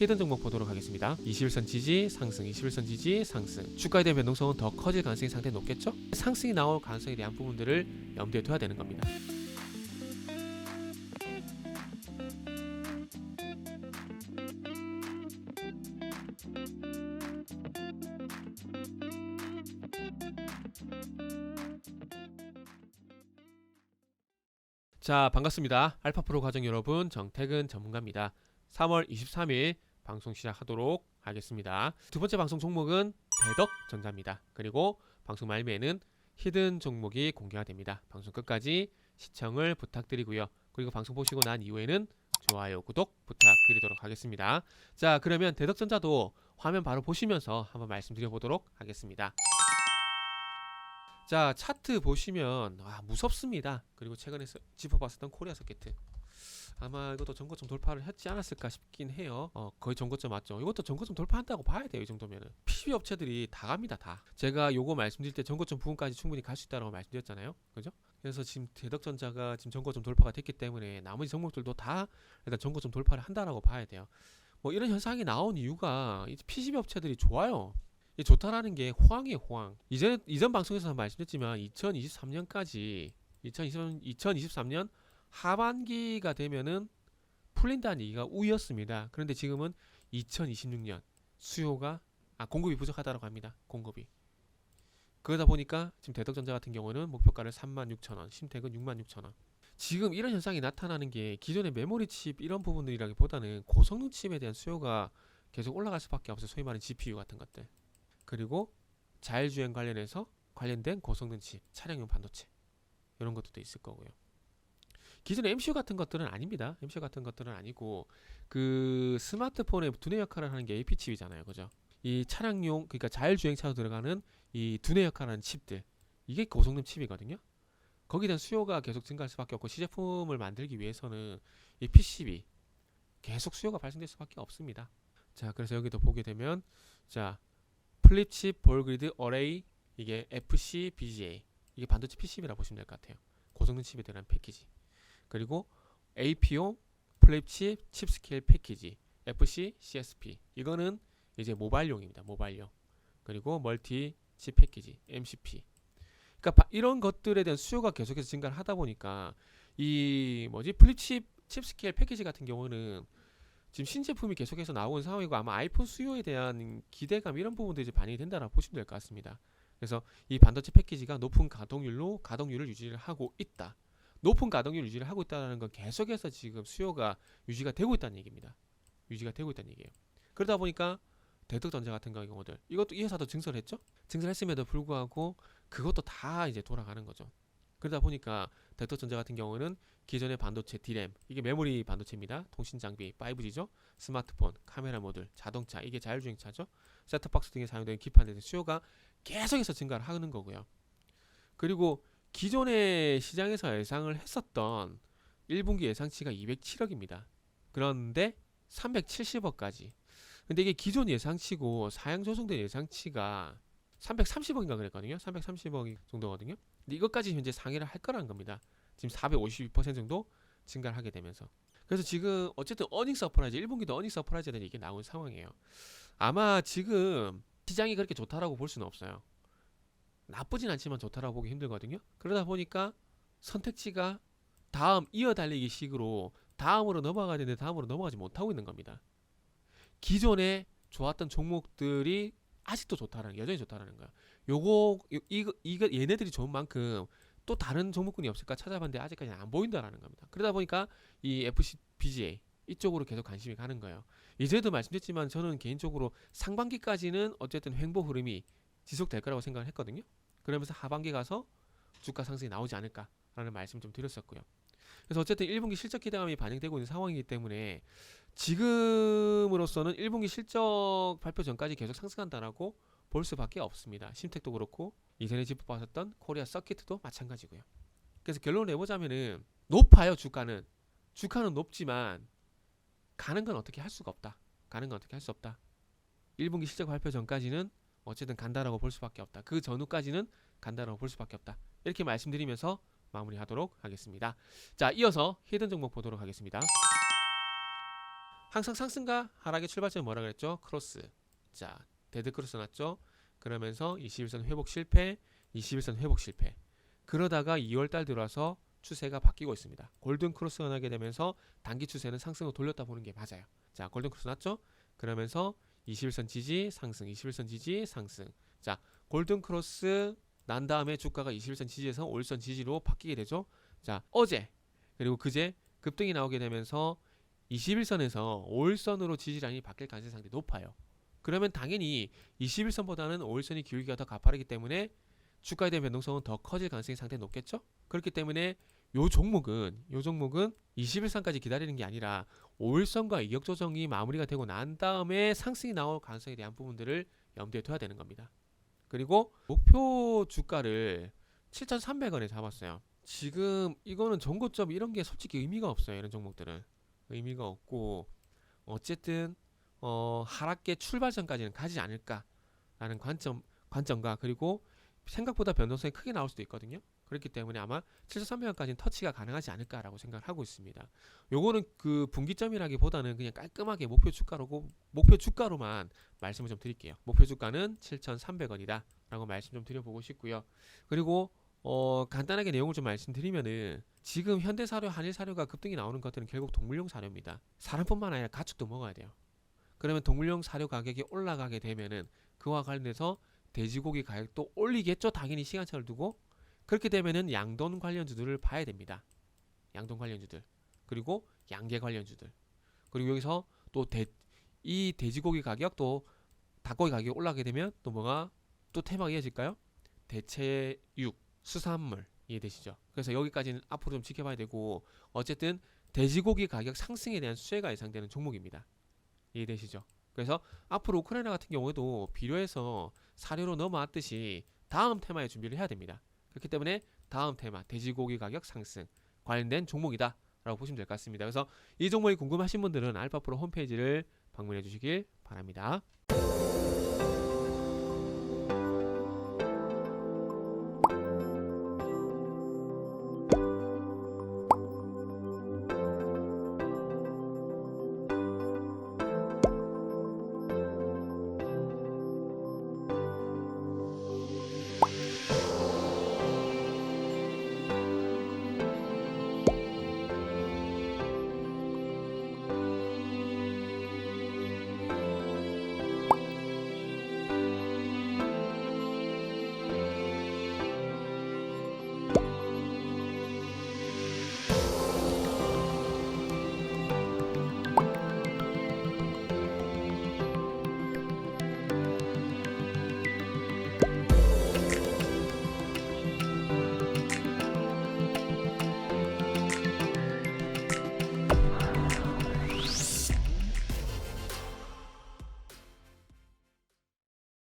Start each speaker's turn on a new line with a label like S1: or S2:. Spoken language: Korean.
S1: 히든 종목 보도록 하겠습니다. 21선 지지 상승, 21선 지지 상승. 주가에 대한 변동성은 더 커질 가능성이 상당히 높겠죠? 상승이 나올 가능성에 대한 부분들을 염두에 둬야 되는 겁니다. 자, 반갑습니다. 알파프로 과정 여러분, 정태근 전문가입니다. 3월 23일 방송 시작하도록 하겠습니다. 두 번째 방송 종목은 대덕전자입니다. 그리고 방송 말미에는 히든 종목이 공개가 됩니다. 방송 끝까지 시청을 부탁드리고요. 그리고 방송 보시고 난 이후에는 좋아요, 구독 부탁드리도록 하겠습니다. 자, 그러면 대덕전자도 화면 바로 보시면서 한번 말씀드려 보도록 하겠습니다. 자, 차트 보시면 와, 무섭습니다. 그리고 최근에 서- 짚어봤었던 코리아 서킷 아마 이것도 전고점 돌파를 했지 않았을까 싶긴 해요. 어, 거의 전고점 맞죠. 이것도 전고점 돌파한다고 봐야 돼요. 이 정도면은. PCB 업체들이 다 갑니다. 다. 제가 요거 말씀드릴 때 전고점 부분까지 충분히 갈 수 있다고 말씀드렸잖아요. 그죠? 그래서 지금 대덕전자가 지금 전고점 돌파가 됐기 때문에 나머지 종목들도 다 일단 전고점 돌파를 한다라고 봐야 돼요. 뭐 이런 현상이 나온 이유가 이 PCB 업체들이 좋아요. 이 좋다라는 게 호황이에요, 호황. 이전 이전 방송에서 말씀드렸지만 2023년까지 2020, 2023년 하반기가 되면은 풀린다는 얘기가 우였습니다. 그런데 지금은 2026년 수요가 아 공급이 부족하다고 합니다. 공급이. 그러다 보니까 지금 대덕전자 같은 경우는 목표가를 36,000원, 심택은 66,000원. 지금 이런 현상이 나타나는 게 기존의 메모리 칩 이런 부분들이라기보다는 고성능 칩에 대한 수요가 계속 올라갈 수밖에 없어요. 소위 말하는 GPU 같은 것들. 그리고 자율주행 관련해서 관련된 고성능 칩, 차량용 반도체 이런 것들도 있을 거고요. 기존의 MCU 같은 것들은 아닙니다. MCU 같은 것들은 아니고 그 스마트폰의 두뇌 역할을 하는 게 AP 칩이잖아요. 그죠? 이 차량용 그러니까 자율주행 차로 들어가는 이 두뇌 역할하는 칩들 이게 고성능 칩이거든요. 거기에 대한 수요가 계속 증가할 수밖에 없고 시제품을 만들기 위해서는 이 PCB 계속 수요가 발생될 수밖에 없습니다. 자, 그래서 여기도 보게 되면 자 플립칩 볼그리드 어레이 이게 FC BGA 이게 반도체 PCB라고 보시면 될 것 같아요. 고성능 칩에 대한 패키지. 그리고 AP용 플립 칩 칩 스케일 패키지 FC CSP 이거는 이제 모바일용입니다. 모바일용. 그리고 멀티 칩 패키지 MCP. 그러니까 바- 이런 것들에 대한 수요가 계속해서 증가를 하다 보니까 이 뭐지 플립 칩 칩 스케일 패키지 같은 경우는 지금 신제품이 계속해서 나오는 상황이고 아마 아이폰 수요에 대한 기대감 이런 부분도 이제 반영이 된다라고 보시면 될 것 같습니다. 그래서 이 반도체 패키지가 높은 가동률로 가동률을 유지를 하고 있다. 높은 가동률 유지를 하고 있다는 건 계속해서 지금 수요가 유지가 되고 있다는 얘기입니다. 유지가 되고 있다는 얘기예요. 그러다 보니까 대덕전자 같은 경우들 이것도 이 회사도 증설을 했죠. 증설했음에도 불구하고 그것도 다 이제 돌아가는 거죠. 그러다 보니까 대덕전자 같은 경우는 기존의 반도체 D램 이게 메모리 반도체입니다. 통신 장비 5G죠. 스마트폰, 카메라 모듈, 자동차 이게 자율주행차죠. 셋톱박스 등에 사용되는 기판에 대한 수요가 계속해서 증가를 하는 거고요. 그리고 기존의 시장에서 예상을 했었던 1분기 예상치가 207억입니다. 그런데 370억까지. 근데 이게 기존 예상치고 사양 조성된 예상치가 330억인가 그랬거든요. 330억 정도거든요. 근데 이것까지 현재 상회를 할 거라는 겁니다. 지금 452% 정도 증가를 하게 되면서. 그래서 지금 어쨌든 어닝 서프라이즈 1분기도 어닝 서프라이즈에 대한 얘기 나온 상황이에요. 아마 지금 시장이 그렇게 좋다라고 볼 수는 없어요. 나쁘진 않지만 좋다라고 보기 힘들거든요. 그러다 보니까 선택지가 다음 이어 달리기 식으로 다음으로 넘어가야 되는데 다음으로 넘어가지 못하고 있는 겁니다. 기존에 좋았던 종목들이 아직도 좋다라는 여전히 좋다라는 거야. 요거 요- 이거 이거 얘네들이 좋은 만큼 또 다른 종목군이 없을까 찾아봤는데 아직까지 안 보인다라는 겁니다. 그러다 보니까 이 FC BGA 이쪽으로 계속 관심이 가는 거예요. 이전에도 말씀드렸지만 저는 개인적으로 상반기까지는 어쨌든 횡보 흐름이 지속될 거라고 생각을 했거든요. 그러면서 하반기 가서 주가 상승이 나오지 않을까라는 말씀 좀 드렸었고요. 그래서 어쨌든 1분기 실적 기대감이 반영되고 있는 상황이기 때문에 지금으로서는 1분기 실적 발표 전까지 계속 상승한다라고 볼 수밖에 없습니다. 심택도 그렇고 이전에 짚어봤었던 코리아 서킷도 마찬가지고요. 그래서 결론을 내보자면은 높아요 주가는 주가는 높지만 가는 건 어떻게 할 수가 없다. 가는 건 어떻게 할 수 없다. 1분기 실적 발표 전까지는 어쨌든 간다라고 볼 수밖에 없다. 그 전후까지는 간다라고 볼 수밖에 없다. 이렇게 말씀드리면서 마무리하도록 하겠습니다. 자, 이어서 히든 종목 보도록 하겠습니다. 항상 상승과 하락의 출발점이 뭐라 그랬죠? 크로스. 자, 데드 크로스 났죠? 그러면서 21선 회복 실패, 21선 회복 실패. 그러다가 2월 달 들어와서 추세가 바뀌고 있습니다. 골든 크로스가 나게 되면서 단기 추세는 상승으로 돌렸다 보는 게 맞아요. 자, 골든 크로스 났죠? 그러면서 21선 지지 상승, 21선 지지 상승. 자, 골든 크로스 난 다음에 주가가 21선 지지에서 5일선 지지로 바뀌게 되죠. 자, 어제 그리고 그제 급등이 나오게 되면서 21선에서 5일선으로 지지라인이 바뀔 가능성이 상당히 높아요. 그러면 당연히 21선보다는 5일선이 기울기가 더 가파르기 때문에 주가에 대한 변동성은 더 커질 가능성이 상당히 높겠죠? 그렇기 때문에 요 종목은 요 종목은 21선까지 기다리는 게 아니라 5일선과 이격 조정이 마무리가 되고 난 다음에 상승이 나올 가능성에 대한 부분들을 염두에 둬야 되는 겁니다. 그리고 목표 주가를 7,300원에 잡았어요. 지금 이거는 전고점 이런 게 솔직히 의미가 없어요. 이런 종목들은 의미가 없고 어쨌든 어, 하락계 출발점까지는 가지 않을까라는 관점 관점과 그리고 생각보다 변동성이 크게 나올 수도 있거든요. 그렇기 때문에 아마 7,300원까지는 터치가 가능하지 않을까라고 생각을 하고 있습니다. 요거는 그 분기점이라기보다는 그냥 깔끔하게 목표 주가로고 목표 주가로만 말씀을 좀 드릴게요. 목표 주가는 7,300원이다라고 말씀 좀 드려보고 싶고요. 그리고 어, 간단하게 내용을 좀 말씀드리면은 지금 현대 사료, 한일 사료가 급등이 나오는 것들은 결국 동물용 사료입니다. 사람뿐만 아니라 가축도 먹어야 돼요. 그러면 동물용 사료 가격이 올라가게 되면은 그와 관련해서 돼지고기 가격도 올리겠죠. 당연히 시간차를 두고 그렇게 되면은 양돈 관련주들을 봐야 됩니다. 양돈 관련주들 그리고 양계 관련주들 그리고 여기서 또 이 돼지고기 가격 또 닭고기 가격이 올라가게 되면 또 뭐가 또 테마가 이어질까요? 대체육 수산물 이해되시죠? 그래서 여기까지는 앞으로 좀 지켜봐야 되고 어쨌든 돼지고기 가격 상승에 대한 수혜가 예상되는 종목입니다. 이해되시죠? 그래서 앞으로 우크라이나 같은 경우에도 필요해서 사료로 넘어왔듯이 다음 테마에 준비를 해야 됩니다. 그렇기 때문에 다음 테마 돼지고기 가격 상승 관련된 종목이다 라고 보시면 될 것 같습니다. 그래서 이 종목이 궁금하신 분들은 알파프로 홈페이지를 방문해 주시길 바랍니다.